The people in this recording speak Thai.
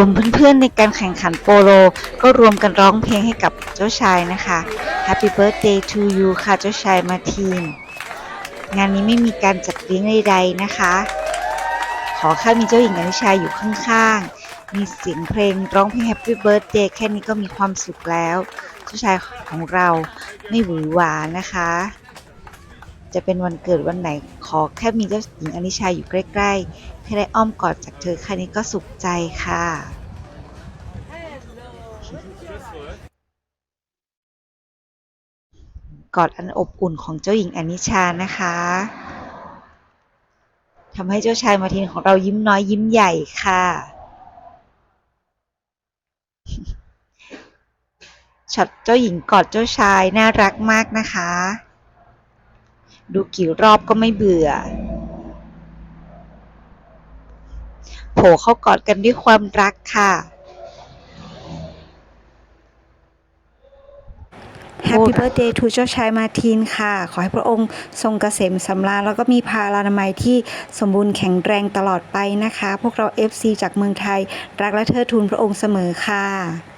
กลุ่มเพื่อนๆในการแข่งขันโปโล ก็รวมกันร้องเพลงให้กับเจ้าชายนะคะ Happy Birthday to you ค่ะเจ้าชายมาทีนงานนี้ไม่มีการจัดเลี้ยงใดๆนะคะ ขอแค่มีเจ้าหญิงอนิชาอยู่ข้างๆ มีเสียงเพลงร้องเพลง Happy Birthday แค่นี้ก็มีความสุขแล้ว เจ้าชายของเราไม่หวือหวานะคะ จะเป็นวันเกิดวันไหนขอแค่มีเจ้าหญิงอนิชาอยู่ใกล้ๆแค่ได้อ้อมกอดจากเธอแค่นี้ก็สุขใจค่ะ กอดอันอบอุ่นของเจ้าหญิงอนิชานะคะทำให้เจ้าชายมาทินของเรายิ้มน้อยยิ้มใหญ่ค่ะช็อตเจ้าหญิงกอดเจ้าชายน่ารักมากนะคะ ดูกี่รอบก็ไม่เบื่อ โผเข้ากอดกันด้วยความรักค่ะ Happy Birthday to เจ้าชายมาทินค่ะ ขอให้พระองค์ทรงเกษมสำราญแล้วก็มีพาลานามัยที่สมบูรณ์แข็งแรงตลอดไปนะคะ พวกเรา FC จากเมืองไทย รักและเทิดทูนพระองค์เสมอค่ะ